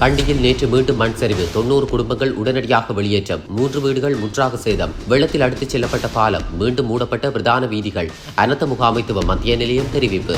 கண்டியில் நேற்று மீண்டும் மண் சரிவு. தொன்னூறு குடும்பங்கள் உடனடியாக வெளியேற்றம். மூன்று வீடுகள் முற்றாக சேதம். வெள்ளத்தில் அடுத்துச் செல்லப்பட்ட பாலம் மீண்டும் மூடப்பட்ட பிரதான வீதிகள். அனத்த முகாமைத்துவ மத்திய நிலையம் தெரிவிப்பு.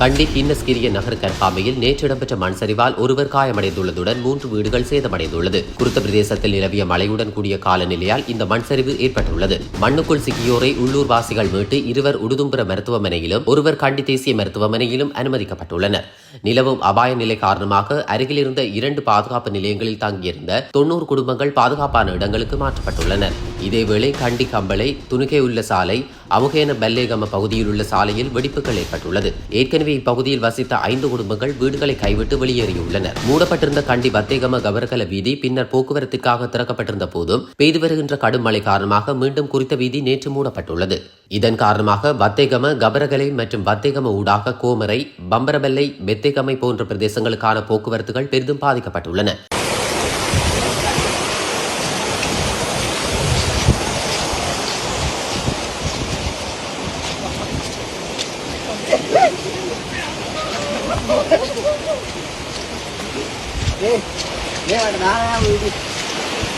கண்டி கின்னஸ்கிரிய நகர் கற்காமையில் நேற்று இடம்பெற்ற மண் சரிவால் ஒருவர் காயமடைந்துள்ளதுடன் மூன்று வீடுகள் சேதமடைந்துள்ளது. குறித்த பிரதேசத்தில் நிலவிய மழையுடன் கூடிய காலநிலையால் இந்த மண் சரிவு ஏற்பட்டுள்ளது. மண்ணுக்குள் சிக்கியோரை உள்ளூர் வாசிகள் மீட்டு இருவர் உடுதும்புற மருத்துவமனையிலும் ஒருவர் கண்டி தேசிய மருத்துவமனையிலும் அனுமதிக்கப்பட்டுள்ளனர். நிலவும் அபாய நிலை காரணமாக அருகிலிருந்த இரண்டு பாதுகாப்பு நிலையங்களில் தங்கியிருந்த தொன்னூறு குடும்பங்கள் பாதுகாப்பான இடங்களுக்கு மாற்றப்பட்டுள்ளனர். இதேவேளை கண்டி கம்பளை துணுகே உள்ள சாலை அமுகேன பெல்லேகம பகுதியில் உள்ள சாலையில் வெடிப்புகள் ஏற்பட்டுள்ளது. ஏற்கனவே இப்பகுதியில் வசித்த ஐந்து குடும்பங்கள் வீடுகளை கைவிட்டு வெளியேறியுள்ளனர். மூடப்பட்டிருந்த கண்டி பத்தேகம கவரகல வீதி பின்னர் போக்குவரத்துக்காக திறக்கப்பட்டிருந்த போதும் பெய்து வருகின்ற கடும் மழை காரணமாக மீண்டும் குறித்த வீதி நேற்று மூடப்பட்டுள்ளது. இதன் காரணமாக பத்தேகம கபரகலை மற்றும் பத்தேகம ஊடாக கோமரை பம்பரபெல்லை மெத்தேகமை போன்ற பிரதேசங்களுக்கான போக்குவரத்துகள் பெரிதும் பாதிக்கப்பட்டுள்ளன.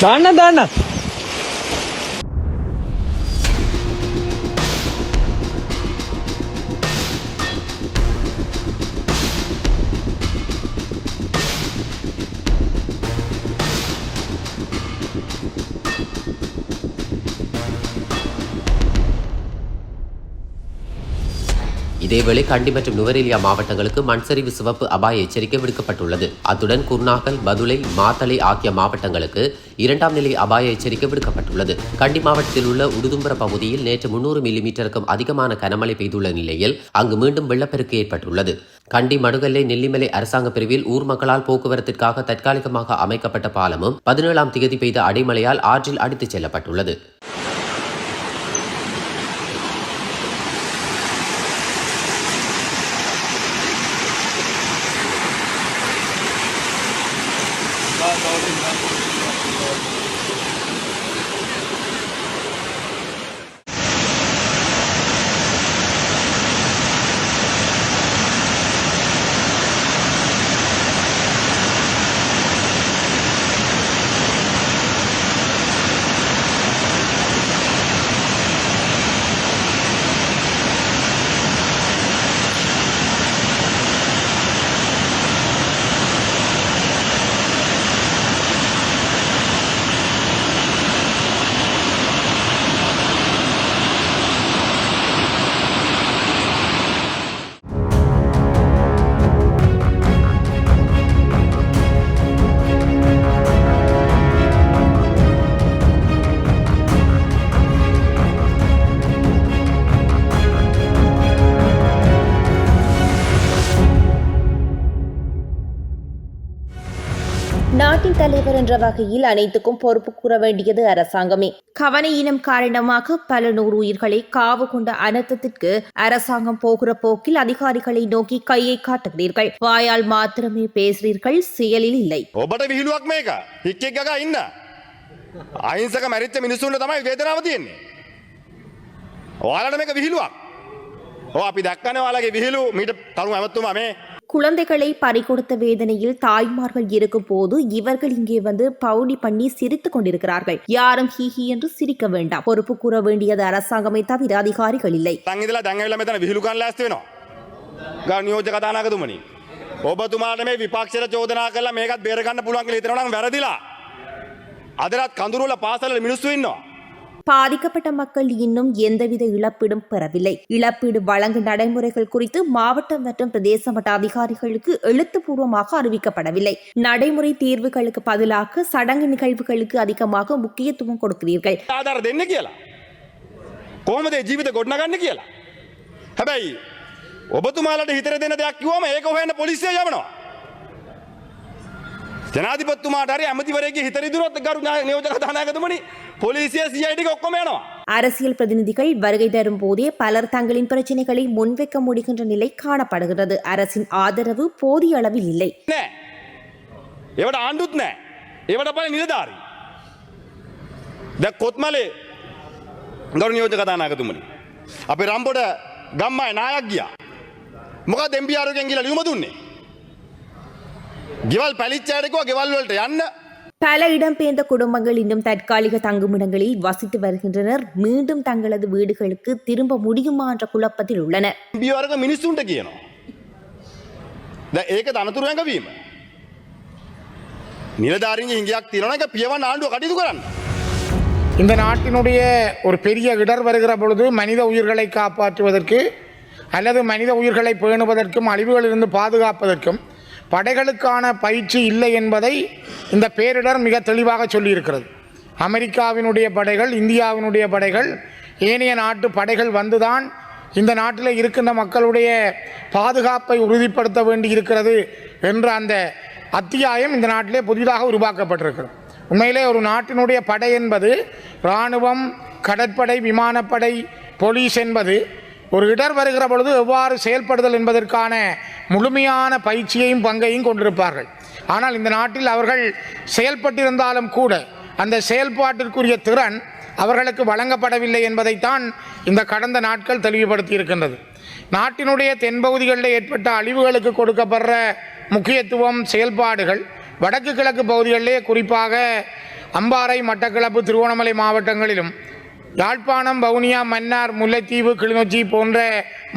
தாண்டா தாண்டா இதேவேளை கண்டி மற்றும் நுவரெலியா மாவட்டங்களுக்கு மண்சரிவு சிவப்பு அபாய எச்சரிக்கை விடுக்கப்பட்டுள்ளது. அத்துடன் குர்நாகல் பதுளை மாத்தளை ஆகிய மாவட்டங்களுக்கு இரண்டாம் நிலை அபாய எச்சரிக்கை விடுக்கப்பட்டுள்ளது. கண்டி மாவட்டத்தில் உள்ள உடுதும்பர பகுதியில் நேற்று முன்னூறு மில்லிமீட்டருக்கும் அதிகமான கனமழை பெய்துள்ள நிலையில் அங்கு மீண்டும் வெள்ளப்பெருக்கு ஏற்பட்டுள்ளது. கண்டி மடுகல்லை நெல்லிமலை அரசாங்க பிரிவில் ஊர் மக்களால் போக்குவரத்திற்காக தற்காலிகமாக அமைக்கப்பட்ட பாலமும் பதினேழாம் தேதி பெய்த அடைமழையால் ஆற்றில் அடித்துச் செல்லப்பட்டுள்ளது. நாட்டின் தலைவர் என்ற வகையில் அனைத்துக்கும் பொறுப்பு கூற வேண்டியது அரசாங்கமே கவனையினம் காரணமாக பல நூறு உயிர்களை காவு கொண்ட அனர்த்தத்திற்கு அரசாங்கம் போகிற போக்கில் அதிகாரிகளை நோக்கி கையை காட்டுகிறீர்கள் வாயால் மாத்திரமே பேசுகிறீர்கள் செயலில் இல்லை ඔබට විහිළුවක් මේක හික්කෙක් ගගා ඉන්න අහිංසක මැරිච්ච මිනිස්සුන්ට තමයි වේදනාව තියෙන්නේ ඔයාලට මේක විහිළුවක් ඕ අපි දක්කන ඔයාලගේ විහිලු මීට තරු ඇමත්තුම මේ குழந்தைகளை பறிகொடுத்த வேதனையில் தாய்மார்கள் இருக்கும் போது இவர்கள் இங்கே வந்து பவுடி பண்ணி சிரித்துக் கொண்டிருக்கிறார்கள் யாரும் ஹீஹி என்று சிரிக்க வேண்டாம் பொறுப்பு கூற வேண்டியது அரசாங்கமே தவிர அதிகாரிகள் இல்லை සංගිදලා දැඟවෙල මෙතන විහිළුකන් ලෑස්ති වෙනවා ග නියෝජ කතානාකතුමනි ඔබතුමාට මේ විපක්ෂර චෝදනා කලා මේකත් බේරගන්න පුළුවන් කියලා හිතනවා නම් වැරදිලා අදරත් කඳුරුල පාසල මිනිස්සු ඉන්නවා பாதிக்கப்பட்ட மக்கள் இன்னும் எந்தவித இழப்பீடும் பெறவில்லை இழப்பீடு வழங்கும் நடைமுறைகள் குறித்து மாவட்ட மற்றும் பிரதேச மட்ட அதிகாரிகளுக்கு எழுத்துப்பூர்வமாக அறிவிக்கப்படவில்லை நடைமுறை தீர்வுகளுக்கு பதிலாக சடங்கு நிகழ்வுகளுக்கு அதிகமாக முக்கியத்துவம் கொடுக்கிறீர்கள் ආධර දෙන්න කියලා කොහොමද ඒ ජීවිත ගොඩනගන්න කියලා හැබැයි ඔබතුමාලට හිතර දෙන දෙයක් කිවම ඒක හොයන්න පොලිසිය යවනවා ජනාධිපත්තුමාට හරි ඇමතිවරගේ හිතරිදුරොත් ගරු නියෝජ කතානාගතුමනි පොලිසිය සියයිටික ඔක්කොම යනවා அரசியல் பிரதிநிதிகள் வருகை தரும் போதே பலர் தங்களின் பிரச்சனைகளை முன்வைக்க முடிகின்ற நிலை காணப்படுகிறது அரசின் ஆதரவு போதிய அளவில் இல்லை නෑ ඒවට ආණ්ඩුත් නෑ ඒවට පල නිලධාරී ද කොත්මලේ ගරු නියෝජ කතානායකතුමනි. අපි රම්පොට ගම්මයි නායක් ගියා. මොක දෙම්පියාරුගෙන් කියලා ලියුම දුන්නේ. ගෙවල් පැලිච්චායටකෝ ගෙවල්වලට යන්න பல இடம்பெயர்ந்த குடும்பங்கள் இன்னும் தற்காலிக தங்குமிடங்களில் வசித்து வருகின்றனர். மீண்டும் தங்களது வீடுகளுக்கு திரும்ப முடியுமா என்ற குழப்பத்தில் உள்ளனர். நிலதாரிங்க இங்கேயாக் தீரணும் பியவன் ஆண்டு கடிது இந்த நாட்டினுடைய ஒரு பெரிய இடர் வருகிற பொழுது மனித உயிர்களை காப்பாற்றுவதற்கு அல்லது மனித உயிர்களை பேணுவதற்கும் அழிவுகளிலிருந்து பாதுகாப்பதற்கும் படைகளுக்கான பயிற்சி இல்லை என்பதை இந்த பேரிடர் மிக தெளிவாக சொல்லியிருக்கிறது. அமெரிக்காவினுடைய படைகள் இந்தியாவினுடைய படைகள் ஏனைய நாட்டு படைகள் வந்துதான் இந்த நாட்டில் இருக்கின்ற மக்களுடைய பாதுகாப்பை உறுதிப்படுத்த வேண்டி இருக்கிறது என்ற அந்த அத்தியாயம் இந்த நாட்டிலே புதிதாக உருவாக்கப்பட்டிருக்கிறது. உண்மையிலே ஒரு நாட்டினுடைய படை என்பது இராணுவம் கடற்படை விமானப்படை போலீஸ் என்பது ஒரு இடர் வருகிற பொழுது எவ்வாறு செயல்படுதல் என்பதற்கான முழுமையான பயிற்சியையும் பங்கையும் கொண்டிருப்பார்கள். ஆனால் இந்த நாட்டில் அவர்கள் செயல்பட்டிருந்தாலும் கூட அந்த செயல்பாட்டிற்குரிய திறன் அவர்களுக்கு வழங்கப்படவில்லை என்பதைத்தான் இந்த கடந்த நாட்கள் தெளிவுபடுத்தி இருக்கின்றது நாட்டினுடைய தென்பகுதிகளில் ஏற்பட்ட அழிவுகளுக்கு கொடுக்கப்படுற முக்கியத்துவம் செயல்பாடுகள் வடக்கு கிழக்கு பகுதிகளிலே குறிப்பாக அம்பாறை மட்டக்களப்பு திருவோணமலை மாவட்டங்களிலும் யாழ்ப்பாணம் வவுனியா மன்னார் முல்லைத்தீவு கிளிநொச்சி போன்ற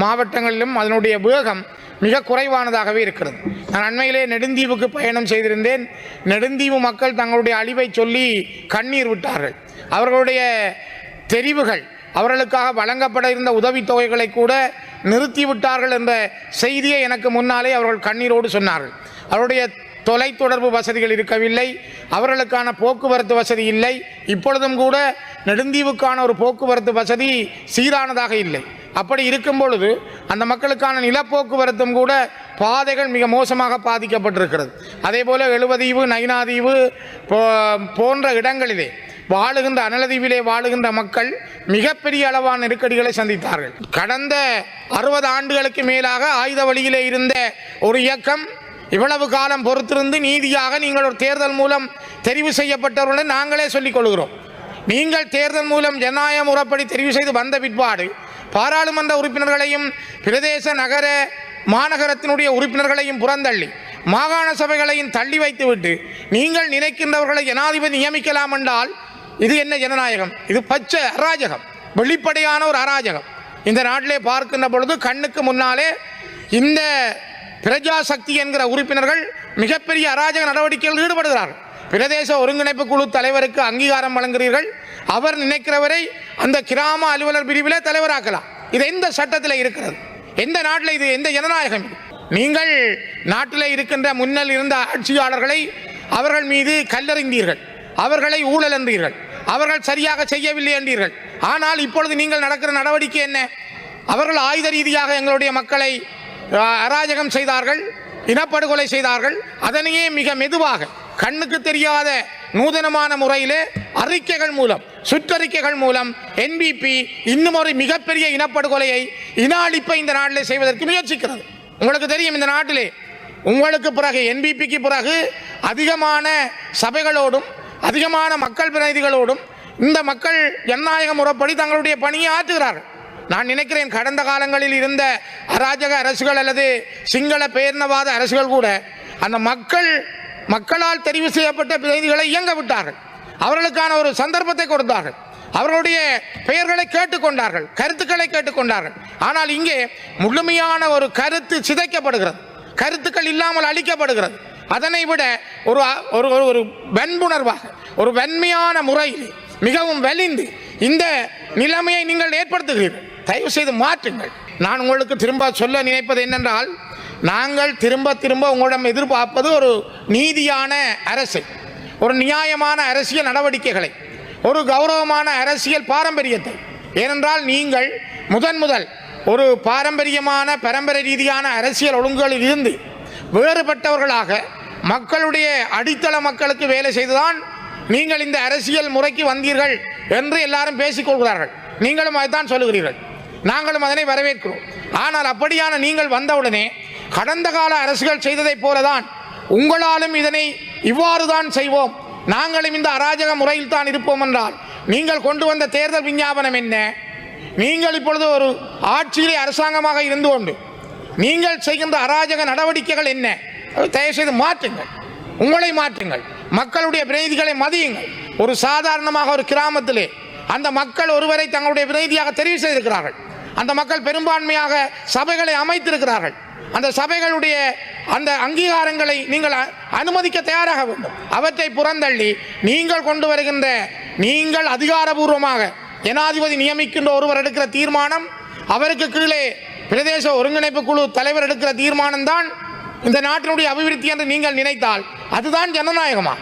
மாவட்டங்களிலும் அதனுடைய வேகம் மிக குறைவானதாகவே இருக்கிறது. நான் அண்மையிலே நெடுந்தீவுக்கு பயணம் செய்திருந்தேன். நெடுந்தீவு மக்கள் தங்களுடைய அழிவை சொல்லி கண்ணீர் விட்டார்கள். அவர்களுடைய தெரிவுகள் அவர்களுக்காக வழங்கப்பட இருந்த உதவித்தொகைகளை கூட நிறுத்திவிட்டார்கள் என்ற செய்தியை எனக்கு முன்னாலே அவர்கள் கண்ணீரோடு சொன்னார்கள். அவருடைய தொலைத்தொடர்பு வசதிகள் இருக்கவில்லை. அவர்களுக்கான போக்குவரத்து வசதி இல்லை. இப்பொழுதும் கூட நெடுந்தீவுக்கான ஒரு போக்குவரத்து வசதி சீரானதாக இல்லை. அப்படி இருக்கும் பொழுது அந்த மக்களுக்கான நிலப்போக்குவரத்தும் கூட பாதைகள் மிக மோசமாக பாதிக்கப்பட்டிருக்கிறது. அதே போல் எழுவதீவு நைனாதீவு போ- போன்ற இடங்களிலே வாழுகின்ற அனலதீவிலே வாழுகின்ற மக்கள் மிகப்பெரிய அளவான நெருக்கடிகளை சந்தித்தார்கள். கடந்த அறுபது ஆண்டுகளுக்கு மேலாக ஆயுத வழியிலே இருந்த ஒரு இயக்கம் இவ்வளவு காலம் பொறுத்திருந்து நீதியாக நீங்கள் ஒரு தேர்தல் மூலம் தெரிவு செய்யப்பட்டவர்களுடன் நாங்களே சொல்லிக் கொள்கிறோம் நீங்கள் தேர்தல் மூலம் ஜனநாயக முறைப்படி தெரிவு செய்து வந்த பிற்பாடு பாராளுமன்ற உறுப்பினர்களையும் பிரதேச நகர மாநகரத்தினுடைய உறுப்பினர்களையும் புறந்தள்ளி மாகாண சபைகளையும் தள்ளி வைத்துவிட்டு நீங்கள் நினைக்கின்றவர்களை ஜனாதிபதி நியமிக்கலாம் என்றால் இது என்ன ஜனநாயகம்? இது பச்சை அராஜகம் வெளிப்படையான ஒரு அராஜகம். இந்த நாட்டிலே பார்க்கின்ற பொழுது கண்ணுக்கு முன்னாலே இந்த பிரஜாசக்தி என்கிற உறுப்பினர்கள் மிகப்பெரிய அராஜக நடவடிக்கையில் ஈடுபடுகிறார்கள். பிரதேச ஒருங்கிணைப்பு குழு தலைவருக்கு அங்கீகாரம் வழங்குகிறீர்கள். அவர் நினைக்கிறவரை அந்த கிராம அலுவலர் பிரிவிலே தலைவராக்கலாம். இது எந்த சட்டத்தில் இருக்கிறது? எந்த நாட்டில் இது எந்த ஜனநாயகம்? நீங்கள் நாட்டில் இருக்கின்ற முன்னல் இருந்த ஆட்சியாளர்களை அவர்கள் மீது கல்லறிந்தீர்கள். அவர்களை ஊழல் என்றீர்கள் அவர்கள் சரியாக செய்யவில்லை என்றீர்கள். ஆனால் இப்பொழுது நீங்கள் நடக்கிற நடவடிக்கை என்ன? அவர்கள் ஆயுத ரீதியாக எங்களுடைய மக்களை அராஜகம் செய்தார்கள் இனப்படுகொலை செய்தார்கள். அதனையே மிக மெதுவாக கண்ணுக்கு தெரியாத நூதனமான முறையிலே அறிக்கைகள் மூலம் சுற்றறிக்கைகள் மூலம் என்பிபி இன்னும் ஒரு மிகப்பெரிய இனப்படுகொலையை இன அழிப்பை இந்த நாட்டிலே செய்வதற்கு முயற்சிக்கிறது. உங்களுக்கு தெரியும் இந்த நாட்டிலே உங்களுக்கு பிறகு என்பிபிக்கு பிறகு அதிகமான சபைகளோடும் அதிகமான மக்கள் பிரதிநிதிகளோடும் இந்த மக்கள் ஜனநாயக முறைப்படி தங்களுடைய பணியை ஆற்றுகிறார்கள். நான் நினைக்கிறேன் கடந்த காலங்களில் இருந்த அராஜக அரசுகள் அல்லது சிங்கள பேரினவாத அரசுகள் கூட அந்த மக்கள் மக்களால் தெரிவு செய்யப்பட்ட பிரதிநிதிகளை இயங்க விட்டார்கள். அவர்களுக்கான ஒரு சந்தர்ப்பத்தை கொடுத்தார்கள். அவர்களுடைய பெயர்களை கேட்டுக்கொண்டார்கள் கருத்துக்களை கேட்டுக்கொண்டார்கள். ஆனால் இங்கே முழுமையான ஒரு கருத்து சிதைக்கப்படுகிறது. கருத்துக்கள் இல்லாமல் அளிக்கப்படுகிறது அதனை விட ஒரு ஒரு ஒரு- ஒரு வன்புணர்வாக ஒரு வன்மையான முறையில் மிகவும் வலிந்து இந்த நிலைமையை நீங்கள் ஏற்படுத்துகிறீர்கள் தயவு செய்து மாற்றுங்கள். நான் உங்களுக்கு திரும்ப சொல்ல நினைப்பது என்னென்றால் நாங்கள் திரும்ப திரும்ப உங்களிடம் எதிர்பார்ப்பது ஒரு நீதியான அரசு ஒரு நியாயமான அரசியல் நடவடிக்கைகளை ஒரு கௌரவமான அரசியல் பாரம்பரியத்தை. ஏனென்றால் நீங்கள் முதன் முதல் ஒரு பாரம்பரியமான பரம்பரை ரீதியான அரசியல் ஒழுங்குகளில் இருந்து வேறுபட்டவர்களாக மக்களுடைய அடித்தள மக்களுக்கு வேலை செய்துதான் நீங்கள் இந்த அரசியல் முறைக்கு வந்தீர்கள் என்று எல்லாரும் பேசிக்கொள்கிறார்கள் நீங்களும் அதைத்தான் சொல்லுகிறீர்கள். நாங்களும் அதனை வரவேற்கிறோம். ஆனால் அப்படியான நீங்கள் வந்தவுடனே கடந்த கால அரசுகள் செய்ததைப் போலதான் உங்களாலும் இதனை இவ்வாறு தான் செய்வோம். நாங்களும் இந்த அராஜக முறையில் தான் இருப்போம் என்றால் நீங்கள் கொண்டு வந்த தேர்தல் விஞ்ஞாபனம் என்ன? நீங்கள் இப்பொழுது ஒரு ஆட்சியிலே அரசாங்கமாக இருந்து கொண்டு நீங்கள் செய்கின்ற அராஜக நடவடிக்கைகள் என்ன? தயவு தயவுசெய்து மாற்றுங்கள். உங்களை மாற்றுங்கள். மக்களுடைய பிரதிநிதிகளை மதியுங்கள். ஒரு சாதாரணமாக ஒரு கிராமத்திலே அந்த மக்கள் ஒருவரை தங்களுடைய பிரதிநிதியாக தெரிவு செய்திருக்கிறார்கள். அந்த மக்கள் பெரும்பான்மையாக சபைகளை அமைத்திருக்கிறார்கள். அந்த சபைகளுடைய அந்த அங்கீகாரங்களை நீங்கள் அனுமதிக்க தயாராக வேண்டும். அவற்றை புறந்தள்ளி நீங்கள் கொண்டு வருகின்ற நீங்கள் அதிகாரபூர்வமாக ஜனாதிபதி நியமிக்கின்ற ஒருவர் எடுக்கிற தீர்மானம் அவருக்கு கீழே பிரதேச ஒருங்கிணைப்பு குழு தலைவர் எடுக்கிற தீர்மானம் தான் இந்த நாட்டினுடைய அபிவிருத்தி என்று நீங்கள் நினைத்தால் அதுதான் ஜனநாயகமா?